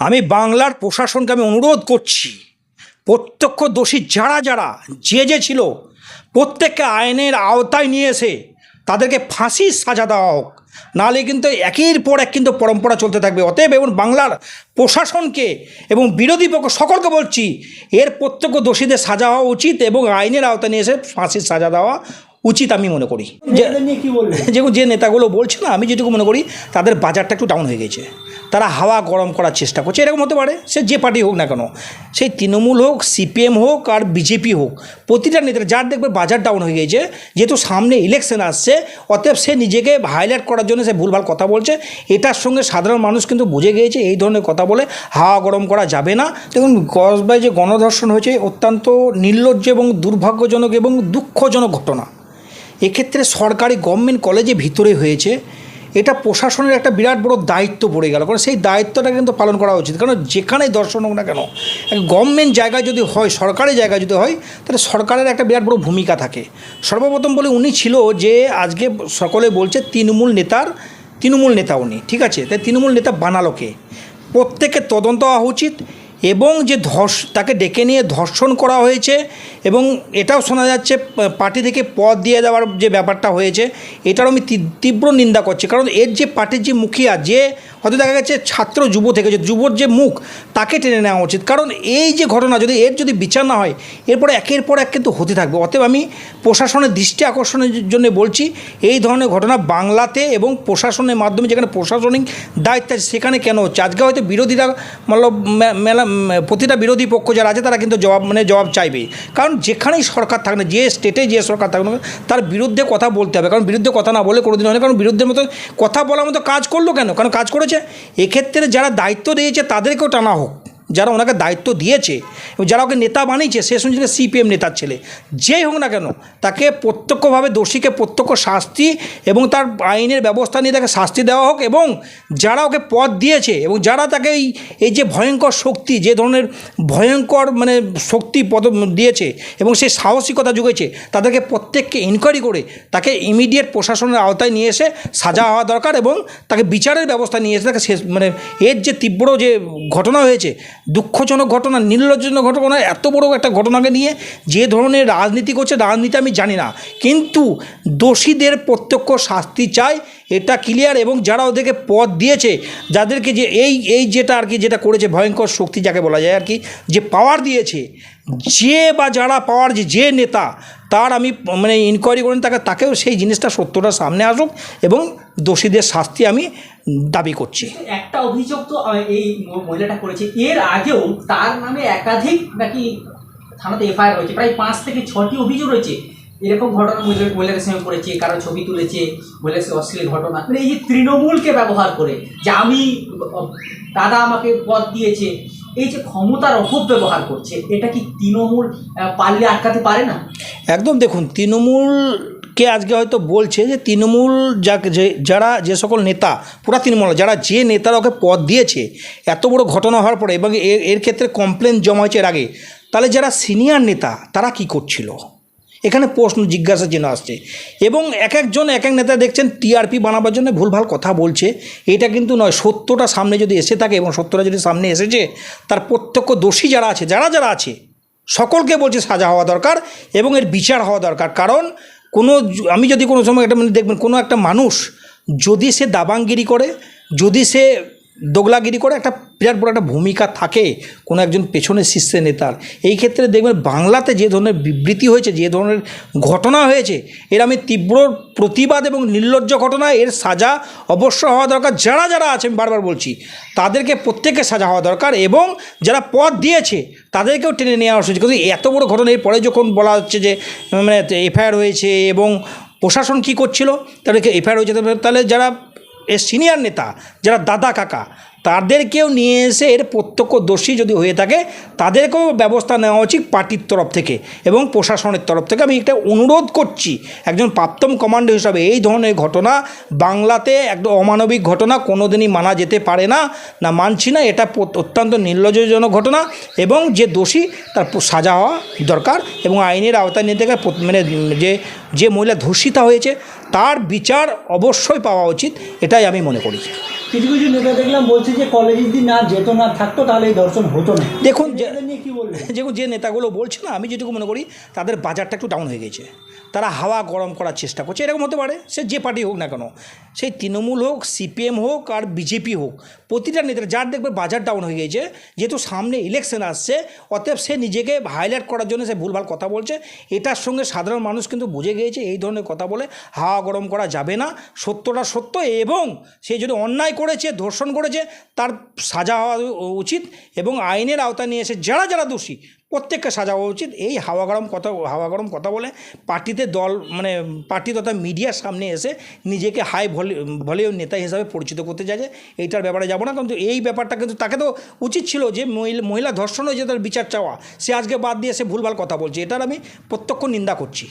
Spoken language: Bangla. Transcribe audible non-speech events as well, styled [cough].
আমি বাংলার প্রশাসনকে আমি অনুরোধ করছি, প্রত্যক্ষ দোষী যারা যারা, যে যে ছিল, প্রত্যেককে আইনের আওতায় নিয়ে এসে তাদেরকে ফাঁসির সাজা দেওয়া হোক। নাহলে কিন্তু একের পর এক কিন্তু পরম্পরা চলতে থাকবে। অতএব এবং বাংলার প্রশাসনকে এবং বিরোধী পক্ষ সকলকে বলছি, এর প্রত্যক্ষ দোষীদের সাজা হওয়া উচিত এবং আইনের আওতায় নিয়ে এসে ফাঁসির সাজা দেওয়া উচিত আমি মনে করি। যে [laughs] যে নেতাগুলো বলছে না আমি যেটুকু মনে করি তাদের বাজারটা একটু ডাউন হয়ে গেছে। তারা হাওয়া গরম করার চেষ্টা করছে এরকম হতে পারে সে যে পার্টি হোক না কেন। সেই তৃণমূল হোক সিপিএম হোক আর বিজেপি হোক প্রতিটা নেতার যার দেখবে বাজার ডাউন হয়ে গেছে যেহেতু সামনে ইলেকশন আসছে অতএব সে নিজেকে হাইলাইট করার জন্য সে ভুলভাল কথা বলছে। এটার সঙ্গে সাধারণ মানুষ কিন্তু বুঝে গিয়েছে এই ধরনের কথা বলে হাওয়া গরম করা যাবে না। দেখুন কসবায় যে গণধর্ষণ হয়েছে অত্যন্ত নির্লজ্জ এবং দুর্ভাগ্যজনক এবং দুঃখজনক ঘটনা। এক্ষেত্রে সরকারি গভর্নমেন্ট কলেজে ভিতরে হয়েছে। এটা প্রশাসনের একটা বিরাট বড় দায়িত্ব পড়ে গেল। কারণ সেই দায়িত্বটা কিন্তু পালন করা উচিত। কারণ যেখানে দর্শন হোক না কেন গভর্নমেন্ট জায়গায় যদি হয়, সরকারি জায়গায় যদি হয়, তাহলে সরকারের একটা বিরাট বড় ভূমিকা থাকে। সর্বপ্রথম বলে, উনি ছিল যে আজকে সকলে বলছে তৃণমূল নেতার, তৃণমূল নেতা উনি, ঠিক আছে? তাই তৃণমূল নেতা বানালোকে প্রত্যেকের তদন্ত হওয়া উচিত। এবং যে ধর্ষ, তাকে ডেকে নিয়ে ধর্ষণ করা হয়েছে এবং এটাও শোনা যাচ্ছে পার্টি থেকে পদ দিয়ে দেওয়ার যে ব্যাপারটা হয়েছে এটারও আমি তীব্র- নিন্দা করছি। কারণ এর যে পার্টির যে মুখিয়া, যে হয়তো দেখা গেছে ছাত্র যুব থেকে, যে যুবর যে মুখ, তাকে টেনে নেওয়া উচিত। কারণ এই যে ঘটনা, যদি এর যদি বিচার না হয়, এরপরে একের পর এক কিন্তু হতে থাকবে। অতএব আমি প্রশাসনের দৃষ্টি আকর্ষণের জন্য বলছি, এই ধরনের ঘটনা বাংলাতে এবং প্রশাসনের মাধ্যমে যেখানে প্রশাসনিক দায়িত্ব আছে, সেখানে কেন হচ্ছে? আজকে হয়তো বিরোধীরা মতলব মেলা প্রতিটা বিরোধী পক্ষ যারা আছে, তারা কিন্তু জবাব মানে জবাব চাইবে কারণ যেখানেই সরকার থাকবে যে স্টেটে যে সরকার থাকবে তার বিরুদ্ধে কথা বলতে হবে। কারণ বিরুদ্ধে কথা না বলে কোনোদিন হয় না। কারণ বিরুদ্ধের মতো কথা বলার মতো কাজ করল কেন? কারণ কাজ করেছে। এক্ষেত্রে যারা দায়িত্ব দিয়েছে, তাদেরকেও টানা হোক। যারা ওনাকে দায়িত্ব দিয়েছে এবং যারা ওকে নেতা বানিয়েছে, সে শুনছিল সিপিএম নেতার ছেলে। যেই হোক না কেন, তাকে প্রত্যক্ষভাবে দোষীকে প্রত্যক্ষ শাস্তি এবং তার আইনের ব্যবস্থা নিয়ে তাকে শাস্তি দেওয়া হোক এবং যারা ওকে পদ দিয়েছে এবং যারা তাকে এই এই যে ভয়ঙ্কর শক্তি, যে ধরনের ভয়ঙ্কর মানে শক্তি পদ দিয়েছে এবং সে সাহসিকতা জুগেছে, তাদেরকে প্রত্যেককে ইনকোয়ারি করে তাকে ইমিডিয়েট প্রশাসনের আওতায় নিয়ে এসে সাজা হওয়া দরকার এবং তাকে বিচারের ব্যবস্থা নিয়ে এসে তাকে শেষ মানে এর যে তীব্র যে ঘটনা হয়েছে দুঃখজনক ঘটনা নির্লজ্জনক ঘটনা এত বড় একটা ঘটনাকে নিয়ে যে ধরনের রাজনীতি করছে, রাজনীতি আমি জানি না। কিন্তু দোষীদের প্রত্যক্ষ শাস্তি চাই এটা ক্লিয়ার এবং যারা ওদেরকে পদ দিয়েছে, যাদেরকে যে এই এই যেটা আর কি যেটা করেছে, ভয়ঙ্কর শক্তি যাকে বলা যায় আর কি, যে পাওয়ার দিয়েছে, যে বা যারা পাওয়ার যে যে নেতা, তার আমি মানে ইনকোয়ারি করেন, তাকে, তাকেও সেই জিনিসটা সত্যটা সামনে আসুক এবং দোষীদের শাস্তি আমি দাবি করছি। একটা অভিযোগ তো এই মহিলাটা করেছে, এর আগেও তার নামে একাধিক নাকি থানাতে এফআইআর হয়েছে, প্রায় পাঁচ থেকে ছটি অভিযোগ রয়েছে। এরকম ঘটনা মহিলা মহিলাদের সঙ্গে করেছে, কারও ছবি তুলেছে মহিলার সঙ্গে অশ্লীল ঘটনা। মানে এই যে তৃণমূলকে ব্যবহার করে, যে আমি দাদা আমাকে পদ দিয়েছে, এই যে ক্ষমতার অপব্যবহার করছে, এটা কি তৃণমূল পারলে আটকাতে পারে না? একদম দেখুন, তৃণমূলকে আজকে হয়তো বলছে যে তৃণমূল যাকে, যে, যারা যে সকল নেতা, পুরা তৃণমূল, যারা যে নেতারা ওকে পদ দিয়েছে, এত বড় ঘটনা হওয়ার পরে এবং এর ক্ষেত্রে কমপ্লেন জমা হয়েছে এর আগে, তাহলে যারা সিনিয়র নেতা, তারা কি করছিল? এখানে প্রশ্ন, জিজ্ঞাসা চিহ্ন আসছে। এবং এক একজন, এক এক নেতা দেখছেন টিআরপি বানাবার জন্য ভুলভাল কথা বলছে। এটা কিন্তু নয়, সত্যটা সামনে যদি এসে থাকে এবং সত্যটা যদি সামনে এসেছে, তার প্রত্যক্ষ দোষী যারা আছে, যারা যারা আছে, সকলকে বলছে সাজা হওয়া দরকার এবং এর বিচার হওয়া দরকার। কারণ কোনো আমি যদি কোনো সময় একটা মানে দেখবেন কোনো একটা মানুষ যদি সে দাবাঙ্গিরি করে, যদি সে দোগলাগিরি করে একটা বিরাট বড় একটা ভূমিকা থাকে কোনো একজন পেছনের শীর্ষে নেতার। এই ক্ষেত্রে দেখবেন বাংলাতে যে ধরনের বিবৃতি হয়েছে, যে ধরনের ঘটনা হয়েছে, এর আমি তীব্র প্রতিবাদ এবং নির্লজ্জ ঘটনা, এর সাজা অবশ্য হওয়া দরকার। যারা যারা আছে, আমি বারবার বলছি, তাদেরকে প্রত্যেকের সাজা হওয়া দরকার এবং যারা পদ দিয়েছে, তাদেরকেও টেনে নেওয়া উচিত। কিন্তু এত বড় ঘটনা, এর পরে যখন বলা হচ্ছে যে মানে এফআইআর হয়েছে এবং প্রশাসন কী করছিল, তাদেরকে এফআইআর হয়েছে, তাহলে যারা এর সিনিয়র নেতা যারা দাদা কাকা তাদেরকেও নিয়ে এসে এর প্রত্যক্ষ দোষী যদি হয়ে থাকে, তাদেরকেও ব্যবস্থা নেওয়া উচিত পার্টির তরফ থেকে এবং প্রশাসনের তরফ থেকে। আমি একটা অনুরোধ করছি একজন প্রাপ্তম কমান্ডো হিসাবে, এই ধরনের ঘটনা বাংলাতে একদম অমানবিক ঘটনা, কোনোদিনই মানা যেতে পারে না না মানছি না, এটা অত্যন্ত নির্লজ্জনক ঘটনা এবং যে দোষী তার সাজা হওয়া দরকার এবং আইনের আওতায় নিতে গেলে মানে যে যে মহিলা ধর্ষিতা হয়েছে, তার বিচার অবশ্যই পাওয়া উচিত, এটাই আমি মনে করি। কিছু কিছু নেতা দেখলাম বলছে যে কলেজ যদি না যেত না থাকতো তাহলে এই দর্শন হতো না। দেখুন কি বলবেন [laughs] যেমন যে নেতাগুলো বলছে না আমি যেটুকু মনে করি তাদের বাজারটা একটু ডাউন হয়ে গেছে। তারা হাওয়া গরম করার চেষ্টা করছে এরকম হতে পারে সে যে পার্টি হোক না কেন। সেই তৃণমূল হোক সিপিএম হোক আর বিজেপি হোক প্রতিটা নেতার যার দেখবে বাজার ডাউন হয়ে গেছে যেহেতু সামনে ইলেকশন আসছে অতএব সে নিজেকে হাইলাইট করার জন্য সে ভুলভাল কথা বলছে। এটার সঙ্গে সাধারণ মানুষ কিন্তু বুঝে গিয়েছে এই ধরনের কথা বলে হাওয়া গরম করা যাবে না সত্যটা সত্য এবং সে যদি অন্যায় করেছে, ধর্ষণ করেছে, তার সাজা হওয়া উচিত এবং আইনের আওতায় নিয়ে এসে যারা যারা দোষী, প্রত্যেককে সাজা হওয়া উচিত। এই হাওয়া গরম কথা, হাওয়া গরম কথা বলে পার্টিতে দল মানে পার্টি তথা মিডিয়ার সামনে এসে নিজেকে হাই ভলিউম নেতা হিসাবে পরিচিত করতে চাইছে এইটার ব্যাপারে যাব না, কিন্তু এই ব্যাপারটা কিন্তু তাকে তো উচিত ছিল যে মহিলা ধর্ষণ হয়েছে তার বিচার চাওয়া। সে আজকে বাদ দিয়ে সে ভুলভাল কথা বলছে। এটার আমি প্রত্যক্ষ নিন্দা করছি।